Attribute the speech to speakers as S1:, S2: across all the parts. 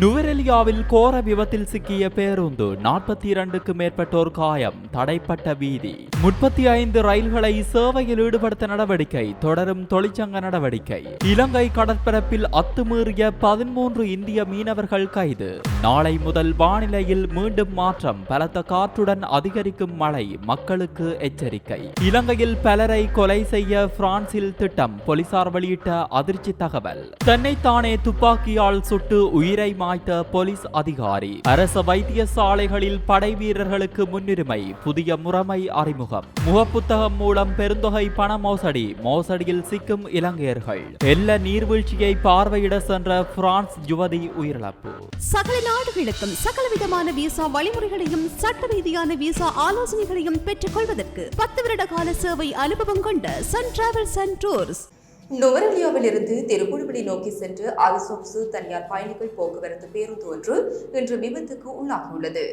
S1: நுவரெலியாவில் கோர விபத்தில் சிக்கிய பேருந்து நாற்பத்தி இரண்டுக்கு மேற்பட்டோர் காயம் தடைப்பட்ட வீதி. முப்பத்தி ஐந்து ரயில்களை சேவையில் ஈடுபடுத்த நடவடிக்கை தொடரும் தொழிற்சங்க நடவடிக்கை. இலங்கை கடற்பரப்பில் அத்துமீறிய பதிமூன்று இந்திய மீனவர்கள் கைது. நாளை முதல் வானிலையில் மீண்டும் மாற்றம் பலத்த காற்றுடன் அதிகரிக்கும் மழை மக்களுக்கு எச்சரிக்கை. இலங்கையில் பலரை கொலை செய்ய பிரான்சில் திட்டம் போலீசார் வெளியிட்ட அதிர்ச்சி தகவல். தன்னைத்தானே துப்பாக்கியால் சுட்டு உயிரை மாய்த்த போலீஸ் அதிகாரி. அரச வைத்தியசாலைகளில் படை வீரர்களுக்கு முன்னுரிமை புதிய முறைமை அறிமுகம். முகப்புத்தகம் மூலம் பெருந்தொகை பண மோசடி மோசடியில் சிக்கும் இலங்கையர்கள். எல்ல நீர்வீழ்ச்சியை பார்வையிட சென்ற பிரான்ஸ் யுவதி உயிரிழப்பு.
S2: சகல நாடுகளுக்கும் சகலவிதமான விசா வழிமுறைகளையும் சட்ட ரீதியான விசா ஆலோசனைகளையும் பெற்றுக் கொள்வதற்கு பத்து வருட கால சேவை அனுபவம் கொண்ட சன் டிராவல்ஸ் அண்ட் டூர்ஸ்
S3: நுவரெலியாவில் இருந்து நோக்கி சென்று அதிசொப்சு தனியார் பயணிகள் போக்குவரத்து பேருந்து ஒன்று இன்று விபத்துக்கு உள்ளாகியுள்ளது.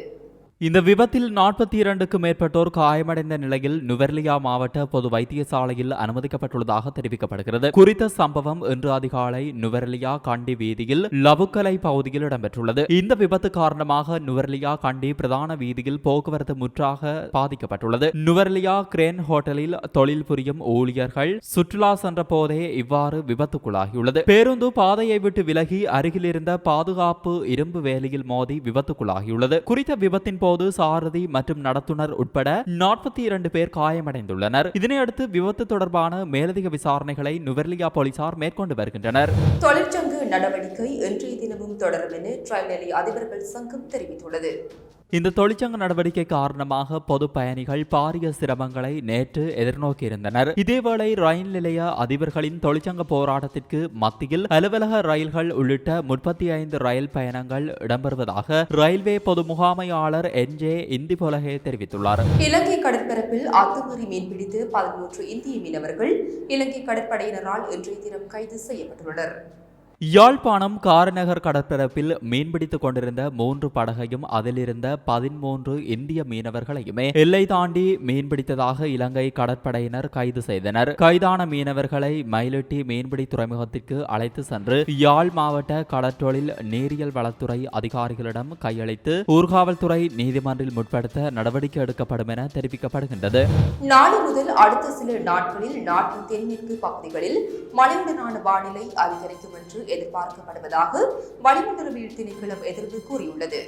S1: இந்த விபத்தில் நாற்பத்தி இரண்டுக்கு மேற்பட்டோர் காயமடைந்த நிலையில் நுவர்லியா மாவட்ட பொது வைத்தியசாலையில் அனுமதிக்கப்பட்டுள்ளதாக தெரிவிக்கப்படுகிறது. குறித்த சம்பவம் இன்று அதிகாலை நுவர்லியா கண்டி வீதியில் லவுக்கலை பகுதியில் இடம்பெற்றுள்ளது. இந்த விபத்து காரணமாக நுவர்லியா கண்டி பிரதான வீதியில் போக்குவரத்து முற்றாக பாதிக்கப்பட்டுள்ளது. நுவர்லியா கிரேன் ஹோட்டலில் தொழில் புரியும் ஊழியர்கள் சுற்றுலா சென்ற போதே இவ்வாறு விபத்துக்குள்ளாகியுள்ளது. பேருந்து பாதையை விட்டு விலகி அருகில் இருந்த பாதுகாப்பு இரும்பு வேலியில் மோதி விபத்துக்குள்ளாகியுள்ளது. குறித்த விபத்தின் போது சாரதி மற்றும் நடத்துனர் உட்பட நாற்பத்தி இரண்டு பேர் காயமடைந்துள்ளனர். இதனையடுத்து விபத்து தொடர்பான மேலதிக விசாரணைகளை நுவர்லியா போலீசார் மேற்கொண்டு வருகின்றனர்.
S3: தொழிற்சங்க நடவடிக்கை இன்றைய தினமும் தொடரும் என அதிபர்கள் சங்கம் தெரிவித்துள்ளது.
S1: இந்த தொழிற்சங்க நடவடிக்கை காரணமாக பொது பயணிகள் பாரிய சிரமங்களை நேற்று எதிர்நோக்கியிருந்தனர். இதேவேளை ரயில் நிலைய அதிபர்களின் தொழிற்சங்க போராட்டத்திற்கு மத்தியில் அலுவலக ரயில்கள் உள்ளிட்ட முப்பத்தி ஐந்து ரயில் பயணங்கள் இடம்பெறுவதாக ரயில்வே பொது முகாமையாளர் என் ஜே இந்தி போலகே தெரிவித்துள்ளார்.
S3: இலங்கை கடற்பரப்பில் அத்துமீறி மீன்பிடித்து பதிமூன்று இந்திய மீனவர்கள் இலங்கை கடற்படையினரால் இன்றைய தினம் கைது செய்யப்பட்டுள்ளனர்.
S1: யாழ்ப்பாணம் காரநகர் கடற்பரப்பில் மீன்பிடித்துக் கொண்டிருந்த மூன்று படகையும் அதிலிருந்த பதிமூன்று இந்திய மீனவர்களையுமே எல்லை தாண்டி மீன்பிடித்ததாக இலங்கை கடற்படையினர் கைது செய்தனர். கைதான மீனவர்களை மயிலிட்டி மீன்பிடி துறைமுகத்திற்கு அழைத்து சென்று யாழ் மாவட்ட கடற்றொழில் நீரியல் வளத்துறை அதிகாரிகளிடம் கையளித்து ஊர்காவல்துறை நீதிமன்றில் முற்படுத்த நடவடிக்கை எடுக்கப்படும் என தெரிவிக்கப்படுகின்றது.
S3: நாளை முதல் அடுத்த சில நாட்களில் நாட்டின் தென்மேற்கு பகுதிகளில் மழையுடனான வானிலை அதிகரிக்கும் என்று எதிர்பார்க்கப்படுவதாக வளிமண்டலவியல் திணைக்களம் எதிர்ப்பு கூறியுள்ளது.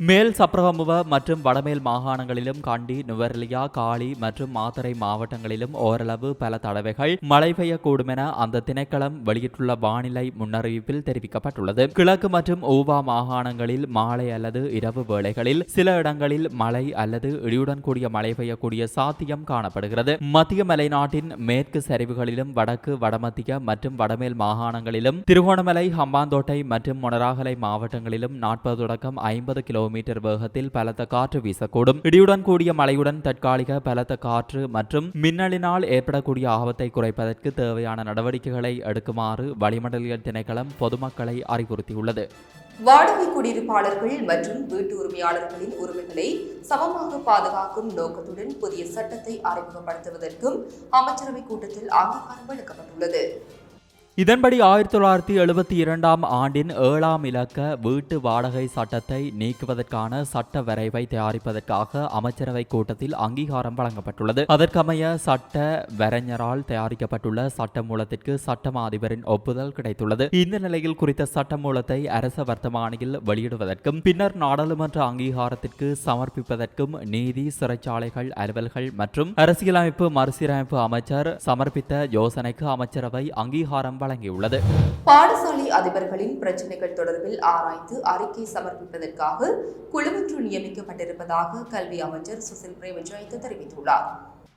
S1: மேல் சப்ரகமுவ மற்றும் வடமேல் மாகாணங்களிலும் கண்டி நுவரெலியா காளி மற்றும் மாத்தரை மாவட்டங்களிலும் ஓரளவு பல தடவைகள் மழை பெய்யக்கூடும் என அந்த திணைக்களம் வெளியிட்டுள்ள வானிலை முன்னறிவிப்பில் தெரிவிக்கப்பட்டுள்ளது. கிழக்கு மற்றும் ஊவா மாகாணங்களில் மாலை அல்லது இரவு வேளைகளில் சில இடங்களில் மழை அல்லது இடியுடன் கூடிய மழை பெய்யக்கூடிய சாத்தியம் காணப்படுகிறது. மத்திய மலைநாட்டின் மேற்கு சரிவுகளிலும் வடக்கு வடமத்திய மற்றும் வடமேல் மாகாணங்களிலும் திருகோணமலை ஹம்பாந்தோட்டை மற்றும் மொனராகலை மாவட்டங்களிலும் நாற்பது தொடக்கம் ஐம்பது கிலோ கிலோமீட்டர் வேகத்தில் பலத்த காற்று வீசக்கூடும். இடியுடன் கூடிய மழையுடன் தற்காலிக பலத்த காற்று மற்றும் மின்னலினால் ஏற்படக்கூடிய ஆபத்தை குறைப்பதற்கு தேவையான நடவடிக்கைகளை எடுக்குமாறு வளிமண்டலியல் திணைக்களம் பொதுமக்களை அறிவுறுத்தியுள்ளது.
S3: வாடகை குடியிருப்பாளர்கள் மற்றும் வீட்டு உரிமையாளர்களின் உரிமைகளை சமமாக பாதுகாக்கும் நோக்கத்துடன் புதிய சட்டத்தை அறிமுகப்படுத்துவதற்கும் அமைச்சரவை கூட்டத்தில் அங்கீகாரம் அளிக்கப்பட்டுள்ளது.
S1: இதன்படி ஆயிரத்தி தொள்ளாயிரத்தி எழுபத்தி இரண்டாம் ஆண்டின் ஏழாம் இலக்க வீட்டு வாடகை சட்டத்தை நீக்குவதற்கான சட்ட வரைவை தயாரிப்பதற்காக அமைச்சரவை கூட்டத்தில் அங்கீகாரம் வழங்கப்பட்டுள்ளது. அதற்கமைய சட்ட வரைஞரால் தயாரிக்கப்பட்டுள்ள சட்ட மூலத்திற்கு சட்டமா அதிபரின் ஒப்புதல் கிடைத்துள்ளது. இந்த நிலையில் குறித்த சட்ட மூலத்தை அரச வர்த்தமானியில் வெளியிடுவதற்கும் பின்னர் நாடாளுமன்ற அங்கீகாரத்திற்கு சமர்ப்பிப்பதற்கும் நீதி சிறைச்சாலைகள் அலுவல்கள் மற்றும் அரசியலமைப்பு மறுசீரமைப்பு அமைச்சர் சமர்ப்பித்த யோசனைக்கு அமைச்சரவை அங்கீகாரம் வழங்கியுள்ளது.
S3: பாடசாலை அதிபர்களின் பிரச்சினைகள் தொடர்பில் ஆராய்ந்து அறிக்கை சமர்ப்பிப்பதற்காக குழுவொன்று நியமிக்கப்பட்டிருப்பதாக கல்வி அமைச்சர் சுசில் பிரேமஜயந்த் தெரிவித்துள்ளார்.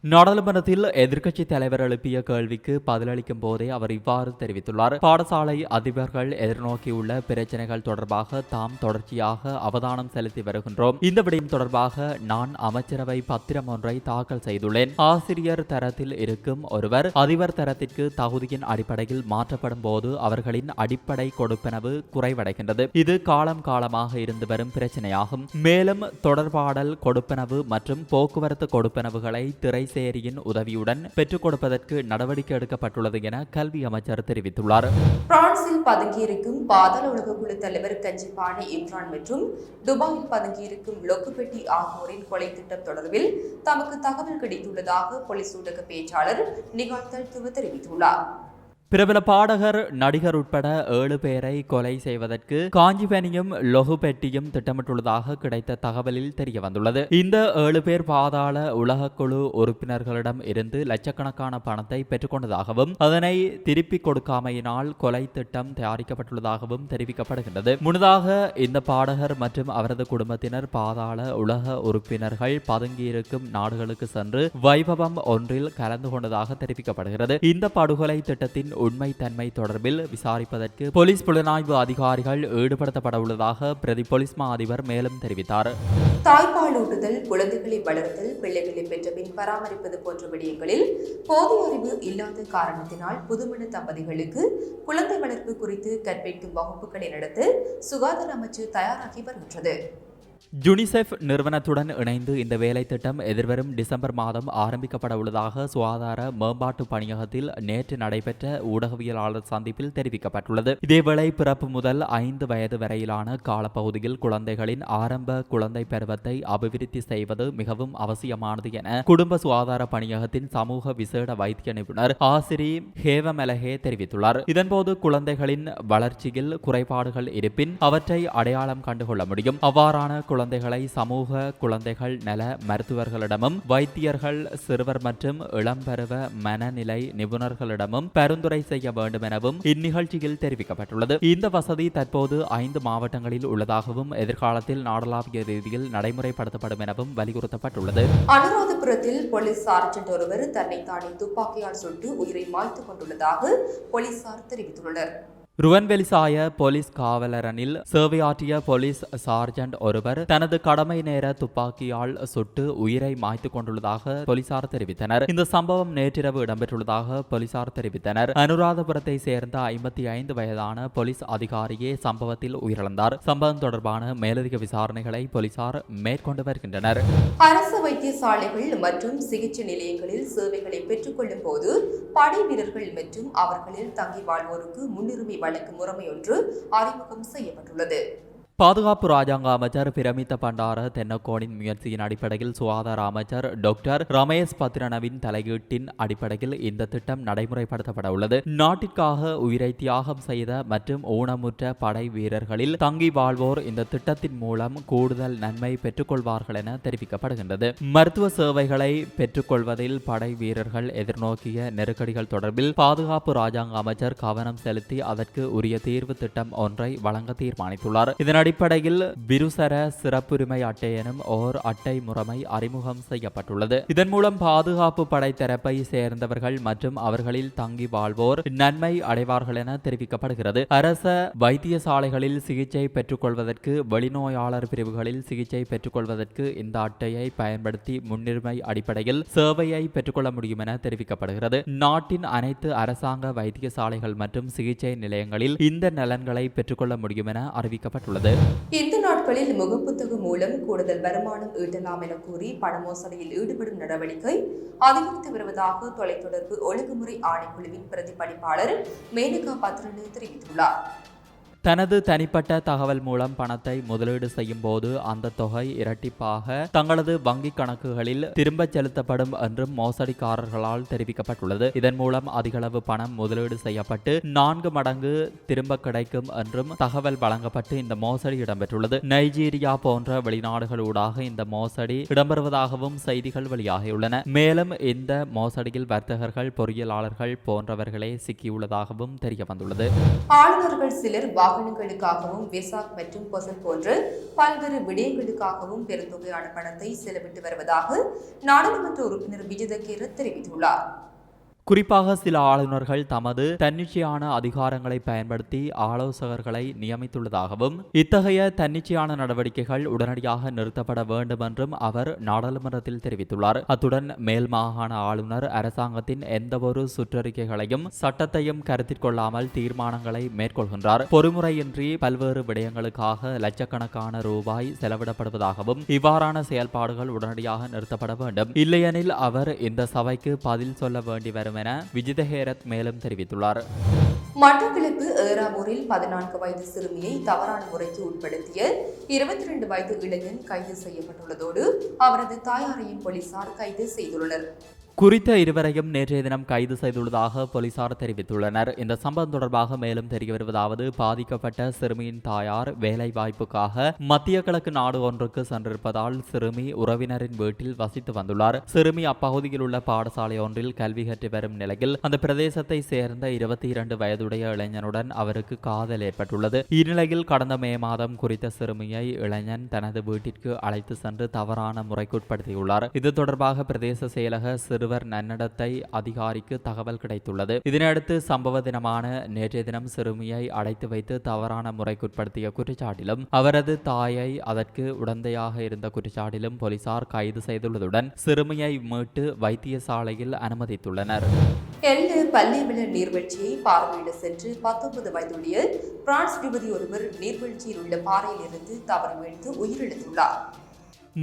S1: நாடாளுமன்றத்தில் எதிர்க்கட்சி தலைவர் எழுப்பிய கேள்விக்கு பதிலளிக்கும் போதே அவர் இவ்வாறு தெரிவித்துள்ளார். பாடசாலை அதிபர்கள் எதிர்நோக்கியுள்ள பிரச்சனைகள் தொடர்பாக தாம் தொடர்ச்சியாக அவதானம் செலுத்தி வருகின்றோம். இந்த விடயம் தொடர்பாக நான் அமைச்சரவை பத்திரம் ஒன்றை தாக்கல் செய்துள்ளேன். ஆசிரியர் தரத்தில் இருக்கும் ஒருவர் அதிபர் தரத்திற்கு தகுதியின் அடிப்படையில் மாற்றப்படும் போது அவர்களின் அடிப்படை கொடுப்பனவு குறைவடைகின்றது. இது காலம் காலமாக இருந்து வரும் பிரச்சனையாகும். மேலும் தொடர்பாடல் கொடுப்பனவு மற்றும் போக்குவரத்து கொடுப்பனவுகளை திரைசேரியின் உதவியுடன் பெற்றுக் கொடுப்பதற்கு நடவடிக்கை எடுக்கப்பட்டுள்ளது என கல்வி அமைச்சர் தெரிவித்துள்ளார்.
S3: பிரான்சில் பதுங்கியிருக்கும் பாதாள உலக குழு தலைவர் கஞ்சிபாணி இம்ரான் மற்றும் துபாயில் பதுங்கியிருக்கும் லொக்குபெட்டி ஆகியோரின் கொலை திட்டம் தொடர்பில் தமக்கு தகவல் கிடைத்துள்ளதாக போலீஸ் ஊடக பேச்சாளர் நிகால் துவ தெரிவித்துள்ளார்.
S1: பிரபல பாடகர் நடிகர் உட்பட ஏழு பேரை கொலை செய்வதற்கு காஞ்சிபனியும் லொகுபெட்டியும் திட்டமிட்டுள்ளதாக கிடைத்த தகவலில் தெரிய வந்துள்ளது இந்த ஏழு பேர் பாதாள உலகக்குழு உறுப்பினர்களிடம் இருந்து லட்சக்கணக்கான பணத்தை பெற்றுக்கொண்டதாகவும் அதனை திருப்பிக் கொடுக்காமையினால் கொலை திட்டம் தயாரிக்கப்பட்டுள்ளதாகவும் தெரிவிக்கப்படுகின்றது. முன்னதாக இந்த பாடகர் மற்றும் அவரது குடும்பத்தினர் பாதாள உலக உறுப்பினர்கள் பதுங்கியிருக்கும் நாடுகளுக்கு சென்று வைபவம் ஒன்றில் கலந்து கொண்டதாக தெரிவிக்கப்படுகிறது. இந்த படுகொலை திட்டத்தின் உண்மைத்தன்மை தொடர்பில் விசாரிப்பதற்கு போலீஸ் புலனாய்வு அதிகாரிகள் ஈடுபடுத்தப்பட உள்ளதாக பிரதி போலீஸ் மா அதிபர் மேலும் தெரிவித்தார்.
S3: தாய்ப்பாலூட்டுதல் குழந்தைகளை வளர்த்தல் பிள்ளைகளை பெற்ற பின் பராமரிப்பது போன்ற விடயங்களில் போதிய அறிவு இல்லாத காரணத்தினால் புதுமண தம்பதிகளுக்கு குழந்தை வளர்ப்பு குறித்து கற்பிக்கும் வகுப்புகளை நடத்த சுகாதார அமைச்சு தயாராகி வருகின்றது.
S1: யுனிசெஃப் நிறுவனத்துடன் இணைந்து இந்த வேலை திட்டம் எதிர்வரும் டிசம்பர் மாதம் ஆரம்பிக்கப்பட உள்ளதாக சுகாதார மேம்பாட்டு பணியகத்தில் நேற்று நடைபெற்ற ஊடகவியலாளர் சந்திப்பில் தெரிவிக்கப்பட்டுள்ளது. இதேவேளை பிறப்பு முதல் ஐந்து வயது வரையிலான காலப்பகுதியில் குழந்தைகளின் ஆரம்ப குழந்தை பருவத்தை அபிவிருத்தி செய்வது மிகவும் அவசியமானது என குடும்ப சுகாதார பணியகத்தின் சமூக விசேட வைத்திய நிபுணர் ஆசிரி ஹேவமெலஹே தெரிவித்துள்ளார். இதன்போது குழந்தைகளின் வளர்ச்சியில் குறைபாடுகள் இருப்பின் அவற்றை அடையாளம் கண்டுகொள்ள முடியும். அவ்வாறான குழந்தைகளை சமூக குழந்தைகள் நல மருத்துவர்களிடமும் வைத்தியர்கள் சிறுவர் மற்றும் இளம்பருவ மனநிலை நிபுணர்களிடமும் பரிந்துரை செய்ய வேண்டும் எனவும் இந்நிகழ்ச்சியில் தெரிவிக்கப்பட்டுள்ளது. இந்த வசதி தற்போது ஐந்து மாவட்டங்களில் உள்ளதாகவும் எதிர்காலத்தில் நாடளாவிய ரீதியில் நடைமுறைப்படுத்தப்படும் எனவும் வலியுறுத்தப்பட்டுள்ளது.
S3: அனுராதபுரத்தில் போலீஸ் சார்ஜென்ட் ஒருவர் தன்னை தானே துப்பாக்கியால் சுட்டு உயிரை மாய்த்துக் கொண்டுள்ளதாக போலீசார் தெரிவித்துள்ளனர்.
S1: ருவன்வெளிசாய போலீஸ் காவலரனில் சேவையாற்றிய போலீஸ் சார்ஜன்ட் ஒருவர் தனது கடமை நேர துப்பாக்கியால் சுட்டு உயிரை மாய்த்துக் கொண்டுள்ளதாக போலீசார் தெரிவித்தனர் இந்த சம்பவம் நேற்றிரவு இடம்பெற்றுள்ளதாக போலீசார் தெரிவித்தனர் அனுராதபுரத்தை சேர்ந்த ஐம்பத்தி ஐந்து வயதான போலீஸ் அதிகாரியே சம்பவத்தில் உயிரிழந்தார் சம்பவம் தொடர்பான மேலதிக விசாரணைகளை போலீசார் மேற்கொண்டு வருகின்றனர்
S3: அரசு வைத்தியசாலைகள் மற்றும் சிகிச்சை நிலையங்களில் சேவைகளை பெற்றுக்கொள்ளும் போது படை வீரர்கள் மற்றும் அவர்களில் தங்கி வாழ்வோருக்கு முன்னுரிமை வழங்கும் முறைமையொன்று அறிமுகம் செய்யப்பட்டுள்ளது.
S1: பாதுகாப்பு ராஜாங்க அமைச்சர் பிரமித்த பண்டார தென்னக்கோனின் முயற்சியின் அடிப்படையில் சுகாதார அமைச்சர் டாக்டர் ரமேஷ் பத்ரனவின் தலையீட்டின் அடிப்படையில் இந்த திட்டம் நடைமுறைப்படுத்தப்பட உள்ளது. நாட்டிற்காக உயிரை தியாகம் செய்த மற்றும் ஊனமுற்ற படை வீரர்களில் தங்கி வாழ்வோர் இந்த திட்டத்தின் மூலம் கூடுதல் நன்மை பெற்றுக்கொள்வார்கள் என தெரிவிக்கப்படுகின்றது. மருத்துவ சேவைகளை பெற்றுக்கொள்வதில் படை வீரர்கள் எதிர்நோக்கிய நெருக்கடிகள் தொடர்பில் பாதுகாப்பு ராஜாங்க அமைச்சர் கவனம் செலுத்தி அதற்கு உரிய தீர்வு திட்டம் ஒன்றை வழங்க தீர்மானித்துள்ளார். இதனடி அடிப்படையில் விருசர சிறப்புரிமை அட்டை எனும் ஓர் அட்டை முறைமை அறிமுகம் செய்யப்பட்டுள்ளது. இதன் மூலம் பாதுகாப்பு படை தரப்பை சேர்ந்தவர்கள் மற்றும் அவர்களில் தங்கி வாழ்வோர் நன்மை அடைவார்கள் என தெரிவிக்கப்படுகிறது. அரச வைத்தியசாலைகளில் சிகிச்சை பெற்றுக்கொள்வதற்கு வெளிநோயாளர் பிரிவுகளில் சிகிச்சை பெற்றுக்கொள்வதற்கு இந்த அட்டையை பயன்படுத்தி முன்னுரிமை அடிப்படையில் சேவையை பெற்றுக்கொள்ள முடியும் என தெரிவிக்கப்படுகிறது. நாட்டின் அனைத்து அரசாங்க வைத்தியசாலைகள் மற்றும் சிகிச்சை நிலையங்களில் இந்த நலன்களை பெற்றுக்கொள்ள முடியும் என அறிவிக்கப்பட்டுள்ளது.
S3: இந்த நாட்களில் முகப்புத்தகம் மூலம் கூடுதல் வருமானம் ஈட்டலாம் என கூறி பண மோசடியில் ஈடுபடும் நடவடிக்கை அதிகரித்து வருவதாக தொலைத்தொடர்பு ஒழுங்குமுறை ஆணைக்குழுவின் பிரதிபலிப்பாளர் மேனகா பத்ரனு தெரிவித்துள்ளார்.
S1: தனது தனிப்பட்ட தகவல் மூலம் பணத்தை முதலீடு செய்யும் போது அந்த தொகை இரட்டிப்பாக தங்களது வங்கிக் கணக்குகளில் திரும்பச் செலுத்தப்படும் என்றும் மோசடிக்காரர்களால் தெரிவிக்கப்பட்டுள்ளது. இதன் மூலம் அதிகளவு பணம் முதலீடு செய்யப்பட்டு நான்கு மடங்கு திரும்ப கிடைக்கும் என்றும் தகவல் வழங்கப்பட்டு இந்த மோசடி இடம்பெற்றுள்ளது. நைஜீரியா போன்ற வெளிநாடுகளூடாக இந்த மோசடி இடம்பெறுவதாகவும் செய்திகள் வெளியாகியுள்ளன. மேலும் இந்த மோசடியில் வர்த்தகர்கள் பொறியியலாளர்கள் போன்றவர்களே சிக்கியுள்ளதாகவும் தெரிய வந்துள்ளது
S3: ஆளுநர்கள் சிலர் வாகனங்களுக்காகவும் விசாக் மற்றும் பொசல் போன்ற பல்வேறு விடயங்களுக்காகவும் பெருந்தொகையான பணத்தை செலவிட்டு வருவதாக நாடாளுமன்ற உறுப்பினர் விஜிதகேர தெரிவித்துள்ளார்.
S1: குறிப்பாக சில ஆளுநர்கள் தமது தன்னிச்சையான அதிகாரங்களை பயன்படுத்தி ஆலோசகர்களை நியமித்துள்ளதாகவும் இத்தகைய தன்னிச்சையான நடவடிக்கைகள் உடனடியாக நிறுத்தப்பட வேண்டும் என்றும் அவர் நாடாளுமன்றத்தில் தெரிவித்துள்ளார். அத்துடன் மேல் மாகாண ஆளுநர் அரசாங்கத்தின் எந்தவொரு சுற்றறிக்கைகளையும் சட்டத்தையும் கருத்தில் கொள்ளாமல் தீர்மானங்களை மேற்கொள்கின்றார். பொறுமுறையின்றி பல்வேறு விடயங்களுக்காக லட்சக்கணக்கான ரூபாய் செலவிடப்படுவதாகவும் இவ்வாறான செயல்பாடுகள் உடனடியாக நிறுத்தப்பட வேண்டும். இல்லையெனில் அவர் இந்த சபைக்கு பதில் சொல்ல வேண்டி வரும் என விஜிதஹேரத் மேலும் தெரிவித்துள்ளார்.
S3: மட்டக்களப்பு ஏறாவூரில் பதினான்கு வயது சிறுமியை தவறான முறைக்கு உட்படுத்திய இருபத்தி ரெண்டு வயது இளைஞன் கைது செய்யப்பட்டுள்ளதோடு அவரது தாயாரையும் போலீசார் கைது செய்துள்ளனர்.
S1: குறித்த இருவரையும் நேற்றைய தினம் கைது செய்துள்ளதாக போலீசார் தெரிவித்துள்ளனர். இந்த சம்பவம் தொடர்பாக மேலும் தெரிய வருவதாவது பாதிக்கப்பட்ட சிறுமியின் தாயார் வேலை வாய்ப்புக்காக மத்திய கிழக்கு நாடு ஒன்றுக்கு சென்றிருப்பதால் சிறுமி உறவினரின் வீட்டில் வசித்து வந்துள்ளார். சிறுமி அப்பகுதியில் உள்ள பாடசாலை ஒன்றில் கல்வி கற்று வரும் நிலையில் அந்த பிரதேசத்தை சேர்ந்த இருபத்தி இரண்டு வயதுடைய இளைஞனுடன் அவருக்கு காதல் ஏற்பட்டுள்ளது. இந்நிலையில் கடந்த மே மாதம் குறித்த சிறுமியை இளைஞன் தனது வீட்டிற்கு அழைத்து சென்று தவறான முறைக்குட்படுத்தியுள்ளார். இது தொடர்பாக பிரதேச செயலக சிறு சிறுவர் நன்னடத்தை அதிகாரிக்கு தகவல் கிடைத்துள்ளது. இதனையடுத்து சம்பவ தினமான நேற்றைய தினம் சிறுமியை அடைத்து வைத்து தவறான முறைக்குட்படுத்திய குற்றச்சாட்டிலும் அவரது தாயை அதற்கு உடந்தையாக இருந்த குற்றச்சாட்டிலும் போலீசார் கைது செய்துள்ளதுடன் சிறுமியை மீட்டு வைத்தியசாலையில் அனுமதித்துள்ளனர்.
S3: எல்ல பள்ளிவிள நீர்வீழ்ச்சியை பார்வையிட சென்று பத்தொன்பது வயதுடைய பிரான்ஸ் யுவதி ஒருவர் நீர்வீழ்ச்சியில் உள்ள பாறையில் இருந்து தவறு வீழ்ந்து உயிரிழந்துள்ளார்.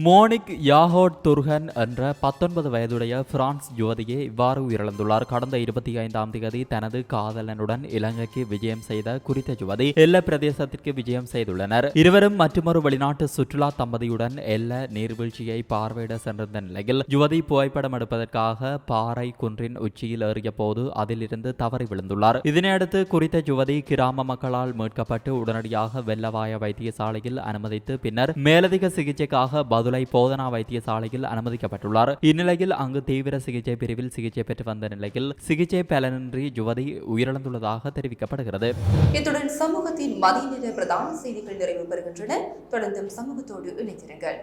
S1: மோனிக் யாஹோட் துர்கன் என்ற பத்தொன்பது வயதுடைய பிரான்ஸ் யுவதியை இவ்வாறு உயிரிழந்துள்ளார். கடந்த இருபத்தி ஐந்தாம் தேதி தனது காதலனுடன் இலங்கைக்கு விஜயம் செய்த குறித்த யுவதி எல்ல பிரதேசத்திற்கு விஜயம் செய்துள்ளனர். இருவரும் மற்றொரு வெளிநாட்டு சுற்றுலா தம்பதியுடன் எல்ல நீர்வீழ்ச்சியை பார்வையிட சென்றிருந்த நிலையில் யுவதி புகைப்படம் எடுப்பதற்காக பாறை குன்றின் உச்சியில் ஏறிய போது அதிலிருந்து தவறி விழுந்துள்ளார். இதனையடுத்து குறித்த யுவதி கிராம மக்களால் மீட்கப்பட்டு உடனடியாக வெள்ளவாய வைத்தியசாலையில் அனுமதித்து பின்னர் மேலதிக சிகிச்சைக்காக பதுளை போதனா வைத்தியசாலையில் அனுமதிக்கப்பட்டுள்ளார். இந்நிலையில் அங்கு தீவிர சிகிச்சை பிரிவில் சிகிச்சை பெற்று வந்த நிலையில் சிகிச்சை பலனின்றி யுவதி உயிரிழந்துள்ளதாக தெரிவிக்கப்படுகிறது.
S3: இத்துடன் சமூகத்தின் மதிய நேர பிரதான செய்திகள் நிறைவு பெறுகின்றன. தொடர்ந்தும் சமூகத்தோடு இணைந்திருங்கள்.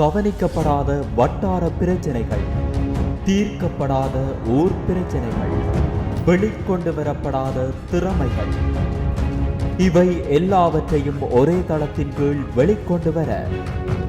S1: கவனிக்கப்படாத வட்டார பிரச்சனைகள் தீர்க்கப்படாத ஊர் பிரச்சனைகள் வெளிக்கொண்டு வரப்படாத திறமைகள் இவை எல்லாவற்றையும் ஒரே தளத்தின் கீழ் வெளிக்கொண்டு வர